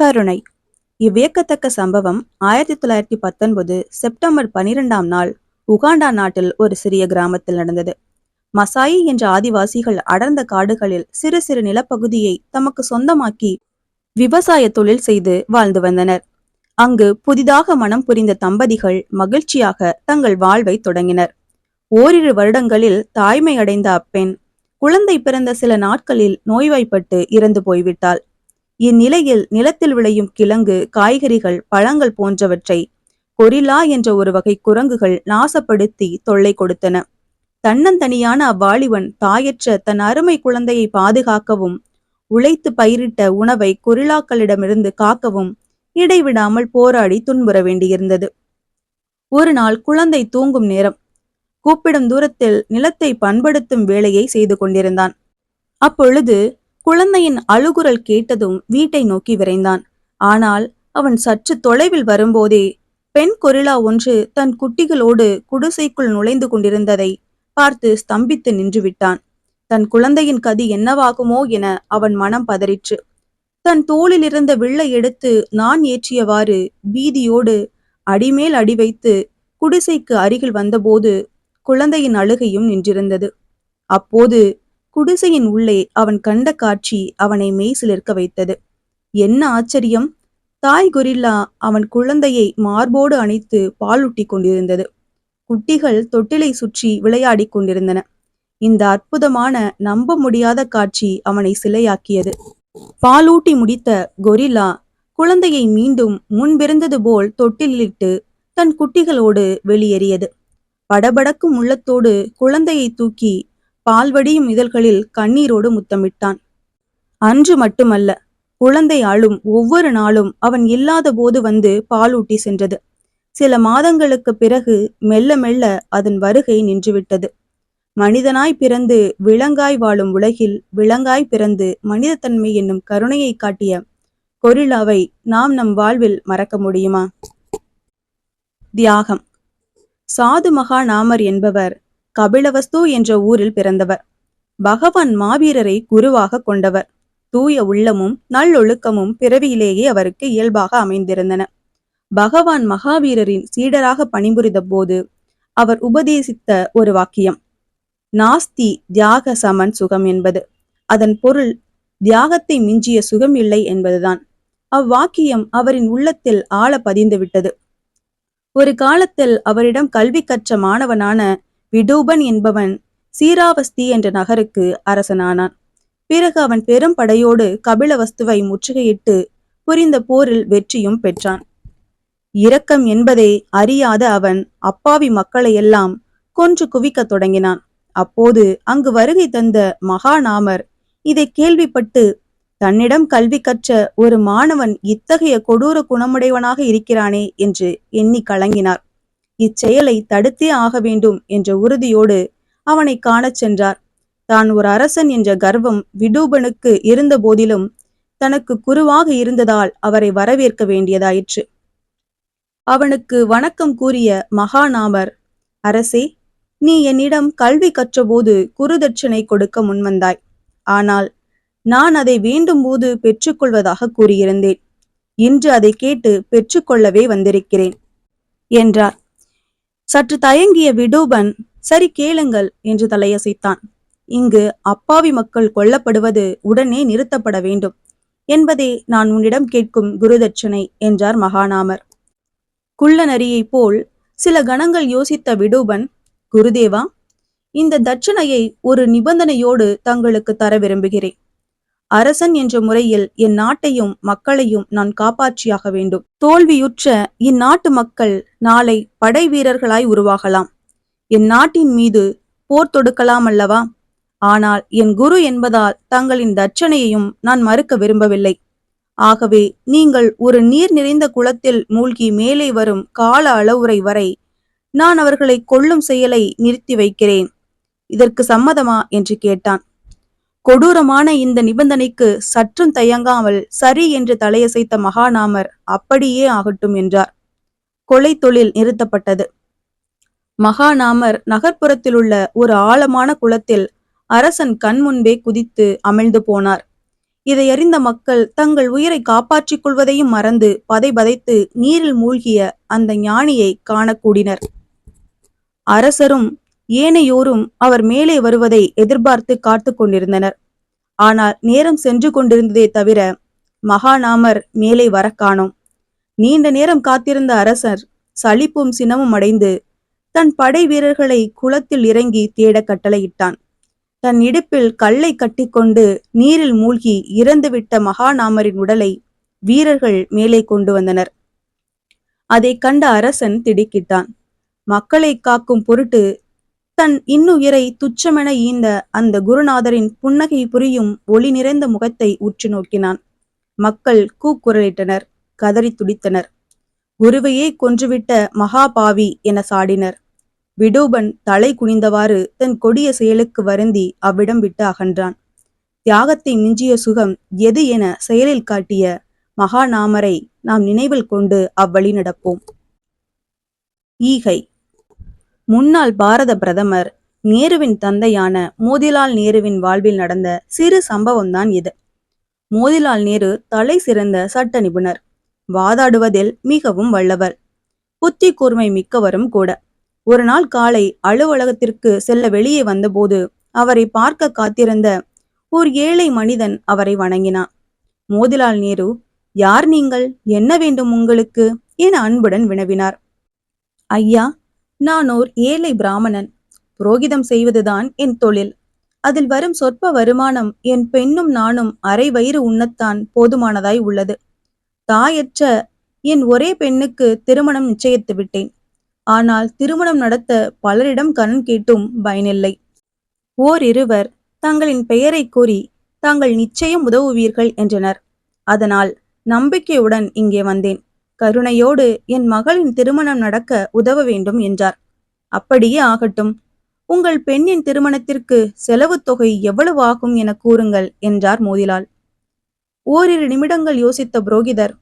கருணை. இவ்வியக்கத்தக்க சம்பவம் ஆயிரத்தி தொள்ளாயிரத்தி பத்தொன்பது செப்டம்பர் பனிரெண்டாம் நாள் உகாண்டா நாட்டில் ஒரு சிறிய கிராமத்தில் நடந்தது. மசாயி என்ற ஆதிவாசிகள் அடர்ந்த காடுகளில் சிறு சிறு நிலப்பகுதியை தமக்கு சொந்தமாக்கி விவசாய தொழில் செய்து வாழ்ந்து வந்தனர். அங்கு புதிதாக மனம் புரிந்த தம்பதிகள் மகிழ்ச்சியாக தங்கள் வாழ்வை தொடங்கினர். ஓரிரு வருடங்களில் தாய்மை அடைந்த அப்பெண் குழந்தை பிறந்த சில நாட்களில் நோய்வாய்ப்பட்டு இறந்து போய்விட்டாள். இந்நிலையில் நிலத்தில் விளையும் கிழங்கு காய்கறிகள் பழங்கள் போன்றவற்றை கொரில்லா என்ற ஒரு வகை குரங்குகள் நாசப்படுத்தி தொல்லை கொடுத்தன. தன்னந்தனியான அவ்வாலிவன் தாயற்ற தன் அருமை குழந்தையை பாதுகாக்கவும் உழைத்து பயிரிட்ட உணவை கொரில்லாக்களிடமிருந்து காக்கவும் இடைவிடாமல் போராடி துன்புற வேண்டியிருந்தது. ஒரு நாள் குழந்தை தூங்கும் நேரம் கூப்பிடும் தூரத்தில் நிலத்தை பண்படுத்தும் வேலையை செய்து கொண்டிருந்தான். அப்பொழுது குழந்தையின் அழுகுரல் கேட்டதும் வீட்டை நோக்கி விரைந்தான். ஆனால் அவன் சற்று தொலைவில் வரும்போதே பெண் கொரிலா ஒன்று தன் குட்டிகளோடு குடிசைக்குள் நுழைந்து கொண்டிருந்ததை பார்த்து ஸ்தம்பித்து நின்று விட்டான் தன் குழந்தையின் கதி என்னவாகுமோ என அவன் மனம் பதறிற்று. தன் தோளில் இருந்த வில்லை எடுத்து நான் ஏற்றியவாறு பீதியோடு அடிமேல் அடி வைத்து குடிசைக்கு அருகில் வந்தபோது குழந்தையின் அழுகையும் நின்றிருந்தது. அப்போது குடிசையின் உள்ளே அவன் கண்ட காட்சி அவனை மெய்சிலிருக்க வைத்தது. என்ன ஆச்சரியம்! தாய் கொரில்லா அவன் குழந்தையை மார்போடு அணைத்து பாலூட்டி கொண்டிருந்தது. குட்டிகள் தொட்டிலை சுற்றி விளையாடிக் கொண்டிருந்தன. இந்த அற்புதமான நம்ப முடியாத காட்சி அவனை சிலையாக்கியது. பாலூட்டி முடித்த கொரில்லா குழந்தையை மீண்டும் முன்பிருந்தது போல் தொட்டிலிட்டு தன் குட்டிகளோடு வெளியேறியது. படபடக்கும் உள்ளத்தோடு குழந்தையை தூக்கி பால்வடியும் இதழ்களில் கண்ணீரோடு முத்தமிட்டான். அன்று மட்டுமல்ல குழந்தை அழும் ஒவ்வொரு நாளும் அவன் இல்லாத போது வந்து பாலூட்டி சென்றது. சில மாதங்களுக்கு பிறகு மெல்ல மெல்ல அதன் வருகை நின்றுவிட்டது. மனிதனாய் பிறந்து விலங்காய் வாழும் உலகில் விலங்காய் பிறந்து மனிதத்தன்மை என்னும் கருணையை காட்டிய கொரில்லாவை நாம் நம் வாழ்வில் மறக்க முடியுமா? தியாகம். சாது மகா நாமர் என்பவர் கபிலவஸ்து என்ற ஊரில் பிறந்தவர். பகவான் மாவீரரை குருவாக கொண்டவர். தூய உள்ளமும் நல்லொழுக்கமும் பிறவியிலேயே அவருக்கு இயல்பாக அமைந்திருந்தன. பகவான் மகாவீரரின் சீடராக பணிபுரிந்த போது அவர் உபதேசித்த ஒரு வாக்கியம் நாஸ்தி தியாக சமன் சுகம் என்பது. அதன் பொருள் தியாகத்தை மிஞ்சிய சுகம் இல்லை என்பதுதான். அவ்வாக்கியம் அவரின் உள்ளத்தில் ஆழ பதிந்து விட்டது ஒரு காலத்தில் அவரிடம் கல்வி கற்ற மாணவனான விடூபன் என்பவன் சீராவஸ்தி என்ற நகருக்கு அரசனானான். பிறகு அவன் பெரும் படையோடு கபிலவஸ்துவை முற்றுகையிட்டு புரிந்த போரில் வெற்றியும் பெற்றான். இரக்கம் என்பதை அறியாத அவன் அப்பாவி மக்களையெல்லாம் கொன்று குவிக்கத் தொடங்கினான். அப்போது அங்கு வருகை தந்த மகாநாமர் இதை கேள்விப்பட்டு தன்னிடம் கல்வி கற்ற ஒரு மாணவன் இத்தகைய கொடூர குணமுடையவனாக இருக்கிறானே என்று எண்ணி கலங்கினார். இச்செயலை தடுத்தே ஆக வேண்டும் என்ற உறுதியோடு அவனை காணச் சென்றார். தான் ஒரு அரசன் என்ற கர்வம் விடூபனுக்கு இருந்த போதிலும் தனக்கு குருவாக இருந்ததால் அவரை வரவேற்க வேண்டியதாயிற்று. அவனுக்கு வணக்கம் கூறிய மகாநாமர் அரசே நீ என்னிடம் கல்வி கற்றபோது குருதட்சணை கொடுக்க முன்வந்தாய். ஆனால் நான் அதை வேண்டும் போது பெற்றுக்கொள்வதாக கூறியிருந்தேன். இன்று அதை கேட்டு பெற்றுக்கொள்ளவே வந்திருக்கிறேன் என்றார். சற்று தயங்கிய விடூபன் சரி கேளுங்கள் என்று தலையசைத்தான். இங்கு அப்பாவி மக்கள் கொல்லப்படுவது உடனே நிறுத்தப்பட வேண்டும். என்பதே நான் உன்னிடம் கேட்கும் குருதட்சணை என்றார் மகாநாமர். குள்ள நரியைப் போல் சில கணங்கள் யோசித்த விடூபன் குருதேவா இந்த தட்சணையை ஒரு நிபந்தனையோடு தங்களுக்கு தர விரும்புகிறேன். அரசன் என்ற முறையில் என் நாட்டையும் மக்களையும் நான் காப்பாற்றியாக வேண்டும். தோல்வியுற்ற இந்நாட்டு மக்கள் நாளை படை வீரர்களாய் உருவாகலாம். என் நாட்டின் மீது போர் தொடுக்கலாம் அல்லவா? ஆனால் என் குரு என்பதால் தங்களின் தட்சணையையும் நான் மறுக்க விரும்பவில்லை. ஆகவே நீங்கள் ஒரு நீர் நிறைந்த குளத்தில் மூழ்கி மேலே வரும் கால அளவுரை வரை நான் அவர்களை கொல்லும் செயலை நிறுத்தி வைக்கிறேன். இதற்கு சம்மதமா? என்று கேட்டான். கொடூரமான இந்த நிபந்தனைக்கு சற்றும் தயங்காமல் சரி என்று தலையசைத்த மகாநாமர் அப்படியே ஆகட்டும் என்றார். கொலை தொழில் நிறுத்தப்பட்டது. மகாநாமர் நகர்ப்புறத்திலுள்ள ஒரு ஆழமான குளத்தில் அரசன் கண் முன்பே குதித்து அமிழ்ந்து போனார். இதை அறிந்த மக்கள் தங்கள் உயிரை காப்பாற்றிக் கொள்வதையும் மறந்து பதைபதைத்து நீரில் மூழ்கிய அந்த ஞானியை காணக்கூடினர் அரசரும் ஏனையோரும் அவர் மேலே வருவதை எதிர்பார்த்து காத்து கொண்டிருந்தனர். ஆனால் நேரம் சென்று கொண்டிருந்ததே தவிர மகாநாமர் மேலே வர காணோம். நீண்ட நேரம் காத்திருந்த அரசர் சலிப்பும் சினமும் அடைந்து தன் படை வீரர்களை குளத்தில் இறங்கி தேட கட்டளையிட்டான். தன் இடுப்பில் கல்லை கட்டிக்கொண்டு நீரில் மூழ்கி இறந்துவிட்ட மகாநாமரின் உடலை வீரர்கள் மேலே கொண்டு வந்தனர். அதை கண்ட அரசன் திடுக்கிட்டான். மக்களை காக்கும் பொருட்டு தன் இன்னுயிரை துச்சமென ஈந்த அந்த குருநாதரின் புன்னகை புரியும் ஒளி நிறைந்த முகத்தை உற்று நோக்கினான். மக்கள் கூக்குரலிட்டனர் கதறி துடித்தனர். குருவையே கொன்றுவிட்ட மகாபாவி என சாடினர். விடூபன் தலை குனிந்தவாறு தன் கொடிய செயலுக்கு வருந்தி அவ்விடம் விட்டு அகன்றான். தியாகத்தை மிஞ்சிய சுகம் எது என செயலில் காட்டிய மகாநாமரை நாம் நினைவில் கொண்டு அவ்வழி நடப்போம். ஈகை முன்னாள் பாரத பிரதமர் நேருவின் தந்தையான மோதிலால் நேருவின் வாழ்வில் நடந்த சிறு சம்பவம்தான் இது. மோதிலால் நேரு தலை சிறந்த சட்ட நிபுணர் வாதாடுவதில் மிகவும் வல்லவர் புத்தி கூர்மை மிக்கவரும் கூட. ஒரு நாள் காலை அலுவலகத்திற்கு செல்ல வெளியே வந்தபோது அவரை பார்க்க காத்திருந்த ஒரு ஏழை மனிதன் அவரை வணங்கினான். மோதிலால் நேரு யார் நீங்கள்? என்ன வேண்டும் உங்களுக்கு? என அன்புடன் வினவினார். ஐயா நான் ஓர் ஏழை பிராமணன். புரோகிதம் செய்வதுதான் என் தொழில். அதில் வரும் சொற்ப வருமானம் என் பெண்ணும் நானும் அரை வயிறு உண்ணத்தான் போதுமானதாய் உள்ளது. தாயற்ற என் ஒரே பெண்ணுக்கு திருமணம் நிச்சயித்து விட்டேன். ஆனால் திருமணம் நடத்த பலரிடம் கண் கேட்டும் பயனில்லை. ஓர் இருவர் தங்களின் பெயரை கூறி தாங்கள் நிச்சயம் உதவுவீர்கள் என்றனர். அதனால் நம்பிக்கையுடன் இங்கே வந்தேன். கருணையோடு என் மகளின் திருமணம் நடக்க உதவ வேண்டும் என்றார். அப்படியே ஆகட்டும். உங்கள் பெண்ணின் திருமணத்திற்கு செலவு தொகை எவ்வளவு ஆகும் என கூறுங்கள் என்றார் மோதிலால். ஓரிரு நிமிடங்கள் யோசித்த புரோகிதர்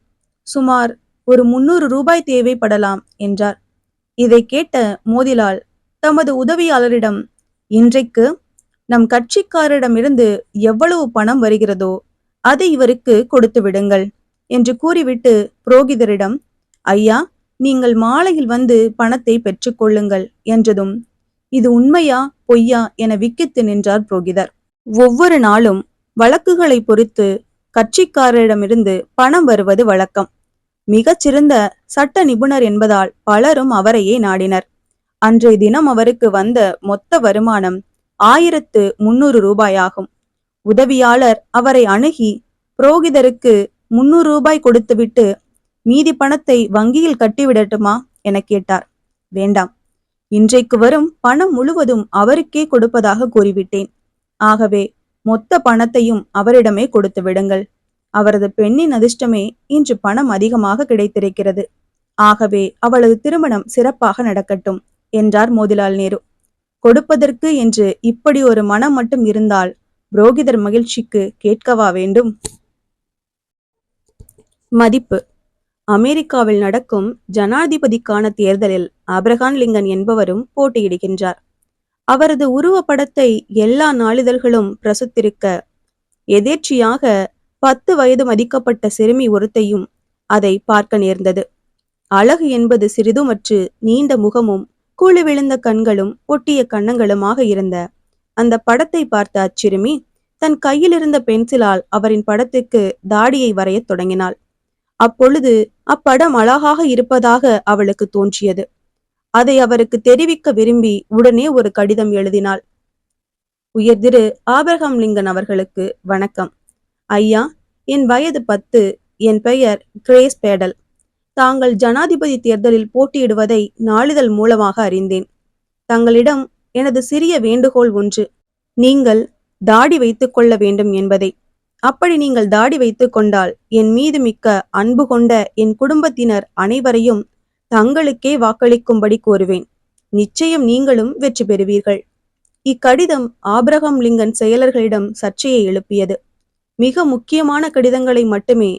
சுமார் ஒரு முன்னூறு ரூபாய் தேவைப்படலாம் என்றார். இதை கேட்ட மோதிலால் தமது உதவியாளரிடம் இன்றைக்கு நம் கட்சிக்காரரிடமிருந்து எவ்வளவு பணம் வருகிறதோ அதை இவருக்கு கொடுத்து விடுங்கள். என்று கூறிவிட்டு புரோகிதரிடம் ஐயா நீங்கள் மாலையில் வந்து பணத்தை பெற்றுக்கொள்ளுங்கள் என்றதும் இது உண்மையா பொய்யா என விக்கித்து நின்றார் புரோகிதர். ஒவ்வொரு நாளும் வழக்குகளை பொறுத்து கட்சிக்காரரிடமிருந்து பணம் வருவது வழக்கம். மிகச்சிறந்த சட்ட நிபுணர் என்பதால் பலரும் அவரையே நாடினர். அன்றைய தினம் அவருக்கு வந்த மொத்த வருமானம் ஆயிரத்து முன்னூறு ரூபாயாகும். உதவியாளர் அவரை அணுகி புரோகிதருக்கு முன்னூறு ரூபாய் கொடுத்துவிட்டு மீதி பணத்தை வங்கியில் கட்டிவிடட்டுமா? என கேட்டார். வேண்டாம். இன்றைக்கு வரும் பணம் முழுவதும் அவருக்கே கொடுப்பதாக கூறிவிட்டேன். ஆகவே மொத்த பணத்தையும் அவரிடமே கொடுத்து விடுங்கள். அவரது பெண்ணின் அதிர்ஷ்டமே இன்று பணம் அதிகமாக கிடைத்திருக்கிறது. ஆகவே அவளது திருமணம் சிறப்பாக நடக்கட்டும் என்றார் மோதிலால் நேரு. கொடுப்பதற்கு என்று இப்படி ஒரு மனம் மட்டும் இருந்தால் புரோகிதர் மகிழ்ச்சிக்கு கேட்கவா வேண்டும்? மதிப்பு. அமெரிக்காவில் நடக்கும் ஜனாதிபதிக்கான தேர்தலில் அப்ரஹான் லிங்கன் என்பவரும் போட்டியிடுகின்றார். அவரது உருவப்படத்தை எல்லா நாளிதழ்களும் பிரசுத்திருக்க எதேர்ச்சியாக பத்து வயது மதிக்கப்பட்ட சிறுமி ஒருத்தையும் அதை பார்க்க நேர்ந்தது. அழகு என்பது சிறிதுமற்று நீண்ட முகமும் கூழி விழுந்த கண்களும் ஒட்டிய கன்னங்களுமாக இருந்த அந்த படத்தை பார்த்த அச்சிறுமி தன் கையில் இருந்த பென்சிலால் அவரின் படத்துக்கு தாடியை வரையத் தொடங்கினாள். அப்பொழுது அப்படம் அழகாக இருப்பதாக அவளுக்கு தோன்றியது. அதை அவருக்கு தெரிவிக்க விரும்பி உடனே ஒரு கடிதம் எழுதினாள். உயர்திரு ஆபரகம் லிங்கன் அவர்களுக்கு வணக்கம். ஐயா என் வயது பத்து என் பெயர் கிரேஸ் பேடல். தாங்கள் ஜனாதிபதி தேர்தலில் போட்டியிடுவதை நாளிதழ் மூலமாக அறிந்தேன். தங்களிடம் எனது சிறிய வேண்டுகோள் ஒன்று. நீங்கள் தாடி வைத்துக் கொள்ள வேண்டும் என்பதை. அப்படி நீங்கள் தாடி வைத்து கொண்டால் என் மீது மிக்க அன்பு கொண்ட என் குடும்பத்தினர் அனைவரையும் தங்களுக்கே வாக்களிக்கும்படி கூறுவேன் நிச்சயம் நீங்களும் வெற்றி பெறுவீர்கள். இக்கடிதம் ஆபிரகாம் லிங்கன் செயலர்களிடம் சர்ச்சையை எழுப்பியது. மிக முக்கியமான கடிதங்களை மட்டுமே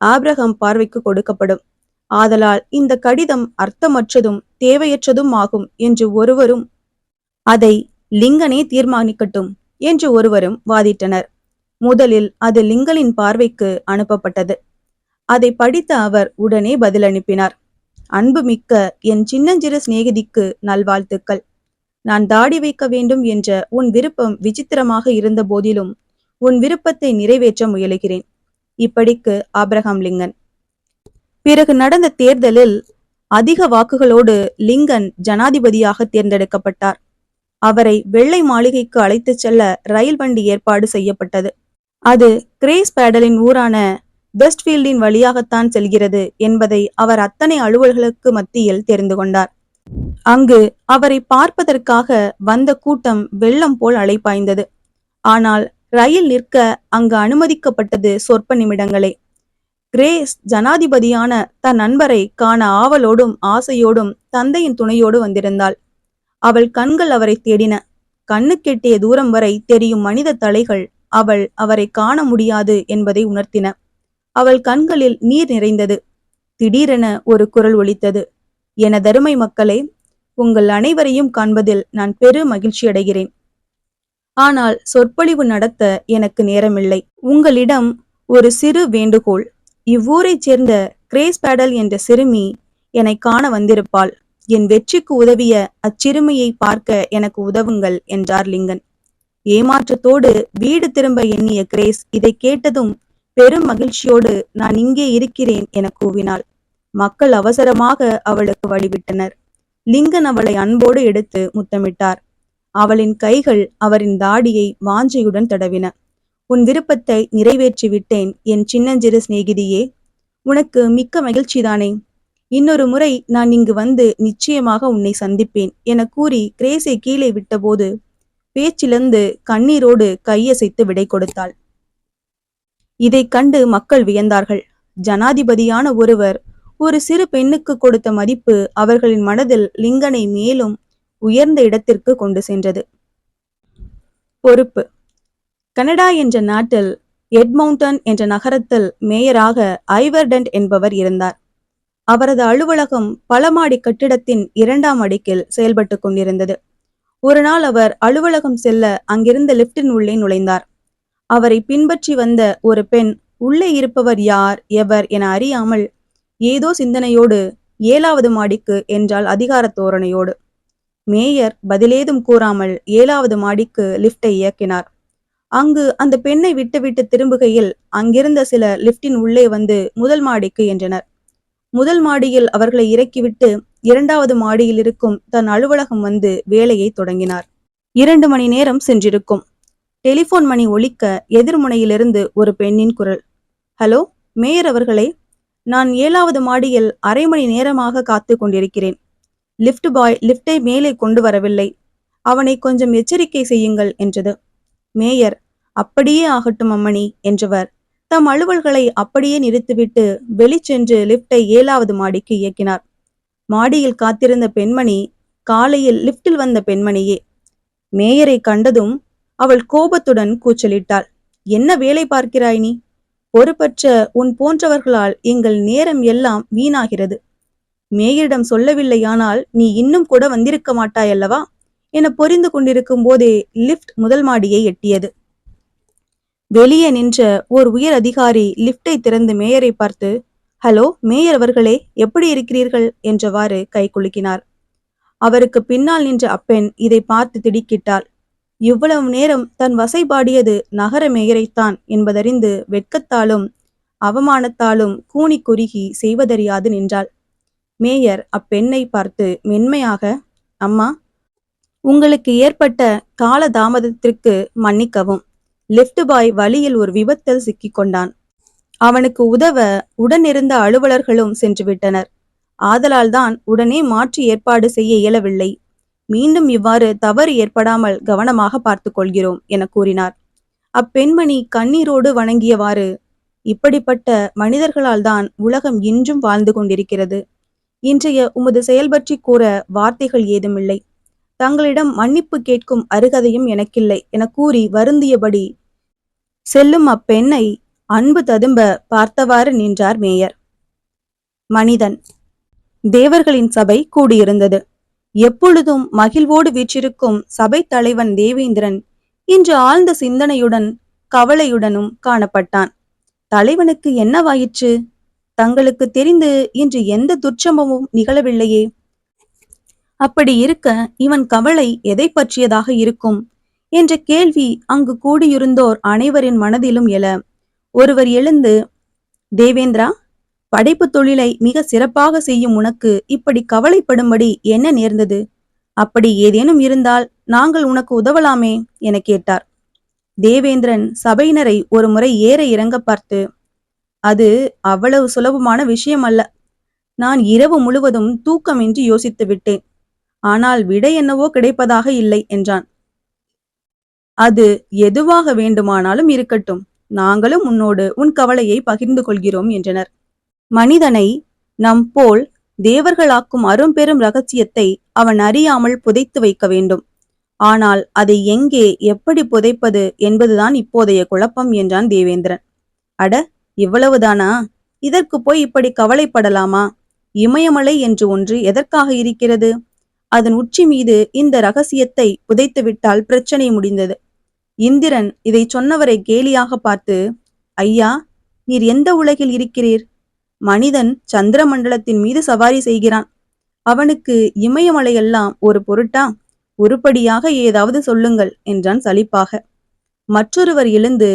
ஆப்ரஹாம் பார்வைக்கு கொடுக்கப்படும். ஆதலால் இந்த கடிதம் அர்த்தமற்றதும் தேவையற்றதும் ஆகும் என்று ஒருவரும் அதை லிங்கனே தீர்மானிக்கட்டும் என்று ஒருவரும் வாதிட்டனர். முதலில் அது லிங்கலின் பார்வைக்கு அனுப்பப்பட்டது. அதை படித்த அவர் உடனே பதில் அனுப்பினார் அன்புமிக்க என் சின்னஞ்சிறு சிநேகிதிக்கு நல்வாழ்த்துக்கள். நான் தாடி வைக்க வேண்டும் என்ற உன் விருப்பம் விசித்திரமாக இருந்த போதிலும் உன் விருப்பத்தை நிறைவேற்ற முயலுகிறேன். இப்படிக்கு ஆப்ரஹாம் லிங்கன். பிறகு நடந்த தேர்தலில் அதிக வாக்குகளோடு லிங்கன் ஜனாதிபதியாக தேர்ந்தெடுக்கப்பட்டார். அவரை வெள்ளை மாளிகைக்கு அழைத்துச் செல்ல ரயில் வண்டி ஏற்பாடு செய்யப்பட்டது. அது கிரேஸ் பேடலின் ஊரான வெஸ்ட்ஃபீல்டின் வழியாகத்தான் செல்கிறது என்பதை அவர் அத்தனை அலுவல்களுக்கு மத்தியில் தெரிந்து கொண்டார். அங்கு அவரை பார்ப்பதற்காக வந்த கூட்டம் வெள்ளம் போல் அலைப்பாய்ந்தது ஆனால் ரயில் நிற்க அங்கு அனுமதிக்கப்பட்டது சொற்ப நிமிடங்களே. கிரேஸ் ஜனாதிபதியான தன் நண்பரை காண ஆவலோடும் ஆசையோடும் தந்தையின் துணையோடு வந்திருந்தாள். அவள் கண்கள் அவரை தேடின. கண்ணு கெட்டிய தூரம் வரை தெரியும் மனித தலைகள் அவள் அவரை காண முடியாது என்பதை உணர்த்தின. அவள் கண்களில் நீர் நிறைந்தது. திடீரென ஒரு குரல் ஒலித்தது. எனதருமை மக்களே உங்கள் அனைவரையும் காண்பதில் நான் பெரு மகிழ்ச்சி அடைகிறேன். ஆனால் சொற்பொழிவு நடத்த எனக்கு நேரமில்லை. உங்களிடம் ஒரு சிறு வேண்டுகோள். இவ்வூரைச் சேர்ந்த கிரேஸ் பேடல் என்ற சிறுமி என்னை காண வந்திருப்பாள். என் வெற்றிக்கு உதவிய அச்சிறுமியை பார்க்க எனக்கு உதவுங்கள் என்றார் லிங்கன். ஏமாற்றத்தோடு வீடு திரும்ப எண்ணிய கிரேஸ் இதை கேட்டதும் பெரும் மகிழ்ச்சியோடு நான் இங்கே இருக்கிறேன் என கூவினாள். மக்கள் அவசரமாக அவளுக்கு வழிவிட்டனர். லிங்கன் அவளை அன்போடு எடுத்து முத்தமிட்டார். அவளின் கைகள் அவரின் தாடியை வாஞ்சையுடன் தடவின. உன் விருப்பத்தை நிறைவேற்றி விட்டேன் என் சின்னஞ்சிறு சிநேகிதியே. உனக்கு மிக்க மகிழ்ச்சிதானே. இன்னொரு முறை நான் இங்கு வந்து நிச்சயமாக உன்னை சந்திப்பேன் என கூறி கிரேஸை கீழே விட்டபோது பேச்சிலிருந்து கண்ணீரோடு கையசைத்து விடை கொடுத்தாள். இதை கண்டு மக்கள் வியந்தார்கள். ஜனாதிபதியான ஒருவர் ஒரு சிறு பெண்ணுக்கு கொடுத்த மதிப்பு அவர்களின் மனதில் லிங்கனை மேலும் உயர்ந்த இடத்திற்கு கொண்டு சென்றது. பொறுப்பு. கனடா என்ற நாட்டில் எட்மவுண்டன் என்ற நகரத்தில் மேயராக ஐவர்டன்ட் என்பவர் இருந்தார். அவரது அலுவலகம் பல மாடி கட்டிடத்தின் இரண்டாம் அடுக்கில் செயல்பட்டு கொண்டிருந்தது. ஒரு நாள் அவர் அலுவலகம் செல்ல அங்கிருந்த லிப்டின் உள்ளே நுழைந்தார். அவரை பின்பற்றி வந்த ஒரு பெண் உள்ளே இருப்பவர் யார் எவர் என அறியாமல் ஏதோ சிந்தனையோடு ஏழாவது மாடிக்கு என்றால் அதிகார தோரணையோடு. மேயர் பதிலேதும் கூறாமல் ஏழாவது மாடிக்கு லிப்டை இயக்கினார். அங்கு அந்த பெண்ணை விட்டுவிட்டு திரும்புகையில் அங்கிருந்த சில லிப்டின் உள்ளே வந்து முதல் மாடிக்கு என்றனர். முதல் மாடியில் அவர்களை இறக்கிவிட்டு இரண்டாவது மாடியில் இருக்கும் தன் அலுவலகம் வந்து வேலையை தொடங்கினார். இரண்டு மணி நேரம் சென்றிருக்கும். டெலிபோன் மணி ஒலிக்க எதிர்முனையிலிருந்து ஒரு பெண்ணின் குரல் ஹலோ மேயர் அவர்களே நான் ஏழாவது மாடியில் அரை மணி நேரமாக காத்து கொண்டிருக்கிறேன். லிப்ட் பாய் லிப்டை மேலே கொண்டு வரவில்லை. அவனை கொஞ்சம் எச்சரிக்கை செய்யுங்கள் என்றது. மேயர் அப்படியே ஆகட்டும் அம்மணி என்றவர். தம் அலுவல்களை அப்படியே நிறுத்திவிட்டு வெளிச்சென்று லிப்டை ஏழாவது மாடிக்கு இயக்கினார். மாடியில் காத்திருந்த பெண்மணி காலையில் லிப்டில் வந்த பெண்மணியே மேயரை கண்டதும் அவள் கோபத்துடன் கூச்சலிட்டாள். என்ன வேலை பார்க்கிறாய் நீ? பொறுப்பற்ற உன் போன்றவர்களால் எங்கள் நேரம் எல்லாம் வீணாகிறது. மேயரிடம் சொல்லவில்லையானால் நீ இன்னும் கூட வந்திருக்க மாட்டாயல்லவா? என பொரிந்து கொண்டிருக்கும் போதே லிப்ட் முதல் மாடியை எட்டியது. வெளியே நின்ற ஓர் உயர் அதிகாரி லிப்டை திறந்து மேயரை பார்த்து ஹலோ மேயர் அவர்களே எப்படி இருக்கிறீர்கள்? என்றவாறு கை குலுக்கினார். அவருக்கு பின்னால் நின்ற அப்பெண் இதை பார்த்து திடுக்கிட்டாள். இவ்வளவு நேரம் தன் வசைபாடியது நகர மேயரைத்தான் என்பதறிந்து வெட்கத்தாலும் அவமானத்தாலும் கூனி குறுகி செய்வதறியாது நின்றாள். மேயர் அப்பெண்ணை பார்த்து மென்மையாக அம்மா உங்களுக்கு ஏற்பட்ட கால தாமதத்திற்கு மன்னிக்கவும். லிப்ட் பாய் வழியில் ஒரு விபத்தில் சிக்கிக்கொண்டான். அவனுக்கு உதவ உடனிருந்த அலுவலர்களும் சென்று விட்டனர் ஆதலால் தான் உடனே மாற்றி ஏற்பாடு செய்ய இயலவில்லை. மீண்டும் இவ்வாறு தவறு ஏற்படாமல் கவனமாக பார்த்து கொள்கிறோம் என கூறினார். அப்பெண்மணி கண்ணீரோடு வணங்கியவாறு இப்படிப்பட்ட மனிதர்களால் தான் உலகம் இன்றும் வாழ்ந்து கொண்டிருக்கிறது. இன்றைய உமது செயல் பற்றி கூற வார்த்தைகள் ஏதுமில்லை. தங்களிடம் மன்னிப்பு கேட்கும் அருகதையும் எனக்கில்லை என கூறி வருந்தியபடி செல்லும் அப்பெண்ணை அன்பு ததும்ப பார்த்தவாறு நின்றார் மேயர். மனிதன். தேவர்களின் சபை கூடியிருந்தது. எப்பொழுதும் மகிழ்வோடு வீற்றிருக்கும் சபை தலைவன் தேவேந்திரன் இன்று ஆழ்ந்த சிந்தனையுடன் கவலையுடனும் காணப்பட்டான். தலைவனுக்கு என்னவாயிற்று? தங்களுக்கு தெரிந்து இன்று எந்த துச்சமும் நிகழவில்லையே. அப்படி இருக்க இவன் கவலை எதை பற்றியதாக இருக்கும்? என்ற கேள்வி அங்கு கூடியிருந்தோர் அனைவரின் மனதிலும் எழ. ஒருவர் எழுந்து தேவேந்திரா படைப்பு தொழிலை மிக சிறப்பாக செய்யும் உனக்கு இப்படி கவலைப்படும்படி என்ன நேர்ந்தது? அப்படி ஏதேனும் இருந்தால் நாங்கள் உனக்கு உதவலாமே என கேட்டார். தேவேந்திரன் சபையினரை ஒரு முறை ஏற இறங்க பார்த்து அது அவ்வளவு சுலபமான விஷயம் அல்ல நான் இரவு முழுவதும் தூக்கமின்றி யோசித்து விட்டேன். ஆனால் விடை என்னவோ கிடைப்பதாக இல்லை என்றான். அது எதுவாக வேண்டுமானாலும் இருக்கட்டும். நாங்களும் உன்னோடு உன் கவலையை பகிர்ந்து கொள்கிறோம் என்றனர். மனிதனை நம் போல் தேவர்களாக்கும் அரும்பெரும் ரகசியத்தை அவன் அறியாமல் புதைத்து வைக்க வேண்டும். ஆனால் அதை எங்கே எப்படி புதைப்பது என்பதுதான் இப்போதைய குழப்பம் என்றான் தேவேந்திரன். அட இவ்வளவுதானா? இதற்கு போய் இப்படி கவலைப்படலாமா? இமயமலை என்று ஒன்று எதற்காக இருக்கிறது? அதன் உச்சி மீது இந்த ரகசியத்தை புதைத்துவிட்டால் பிரச்சனை முடிந்தது. இந்திரன் இதை சொன்னவரை கேலியாக பார்த்து ஐயா நீர் எந்த உலகில் இருக்கிறீர்? மனிதன் சந்திர மண்டலத்தின் மீது சவாரி செய்கிறான். அவனுக்கு இமயமலையெல்லாம் ஒரு பொருட்டா? உருப்படியாக ஏதாவது சொல்லுங்கள் என்றான் சலிப்பாக. மற்றொருவர் எழுந்து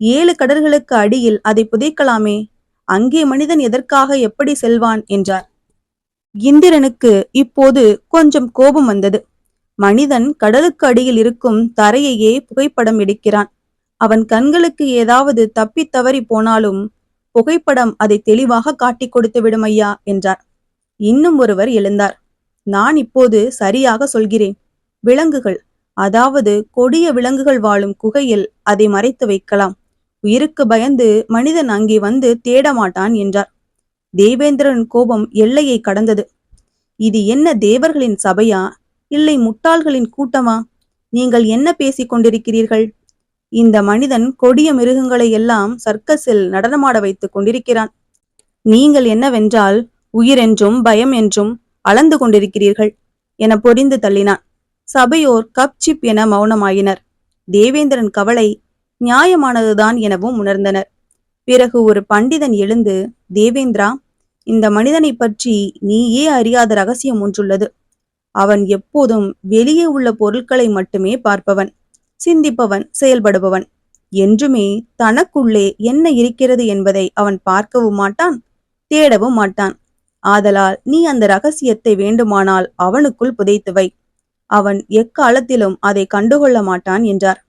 ஏழு கடல்களுக்கு அடியில் அதை புதைக்கலாமே அங்கே மனிதன் எதற்காக எப்படி செல்வான்? என்றார். இந்திரனுக்கு இப்போது கொஞ்சம் கோபம் வந்தது. மனிதன் கடலுக்கு அடியில் இருக்கும் தரையையே புகைப்படம் எடுக்கிறான். அவன் கண்களுக்கு ஏதாவது தப்பித் தவறி போனாலும் புகைப்படம் அதை தெளிவாக காட்டிக் கொடுத்து விடும் ஐயா என்றார். இன்னும் ஒருவர் எழுந்தார். நான் இப்போது சரியாக சொல்கிறேன். விலங்குகள் அதாவது கொடிய விலங்குகள் வாழும் குகையில் அதை மறைத்து வைக்கலாம். உயிருக்கு பயந்து மனிதன் அங்கே வந்து தேட மாட்டான் என்றார். தேவேந்திரன் கோபம் எல்லையை கடந்தது. இது என்ன தேவர்களின் சபையா? இல்லை முட்டாள்களின் கூட்டமா? நீங்கள் என்ன பேசிக் கொண்டிருக்கிறீர்கள்? இந்த மனிதன் கொடிய மிருகங்களை எல்லாம் சர்க்கஸில் நடனமாட வைத்துக் கொண்டிருக்கிறான். நீங்கள் என்னவென்றால் உயிர் என்றும் பயம் என்றும் அளந்து கொண்டிருக்கிறீர்கள் என பொறிந்து தள்ளினான். சபையோர் கப் சிப் என மௌனமாயினர். தேவேந்திரன் கவலை நியாயமானதுதான் எனவும் உணர்ந்தனர். பிறகு ஒரு பண்டிதன் எழுந்து தேவேந்திரா இந்த மனிதனை பற்றி நீயே அறியாத ரகசியம் ஒன்றுள்ளது. அவன் எப்போதும் வெளியே உள்ள பொருட்களை மட்டுமே பார்ப்பவன் சிந்திப்பவன் செயல்படுபவன். என்றுமே தனக்குள்ளே என்ன இருக்கிறது என்பதை அவன் பார்க்கவும் மாட்டான் தேடவும் மாட்டான். ஆதலால் நீ அந்த ரகசியத்தை வேண்டுமானால் அவனுக்குள் புதைத்துவை அவன் எக்காலத்திலும் அதை கண்டுகொள்ள மாட்டான் என்றார்.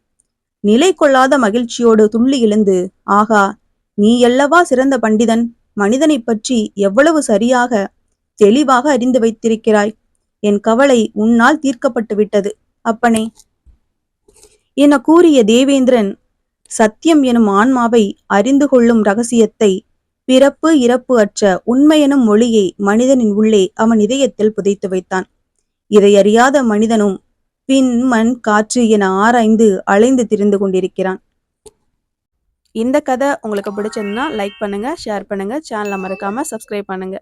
நிலை கொள்ளாத மகிழ்ச்சியோடு துள்ளி எழுந்து ஆகா நீ எல்லவா சிறந்த பண்டிதன்? மனிதனைப் பற்றி எவ்வளவு சரியாக தெளிவாக அறிந்து வைத்திருக்கிறாய். என் கவலை உன்னால் தீர்க்கப்பட்டு விட்டது அப்பனே. என கூறிய தேவேந்திரன் சத்தியம் எனும் ஆன்மாவை அறிந்து கொள்ளும் ரகசியத்தை பிறப்பு இறப்பு அற்ற உண்மையெனும் மொழியை மனிதனின் உள்ளே அவன் இதயத்தில் புதைத்து வைத்தான். இதை அறியாத மனிதனும் பின் மண் காற்று என ஆராய்ந்து அலைந்து திரிந்து கொண்டிருக்கிறான். இந்த கதை உங்களுக்கு பிடிச்சிருந்தா லைக் பண்ணுங்க ஷேர் பண்ணுங்க சேனலை மறக்காம சப்ஸ்கிரைப் பண்ணுங்க.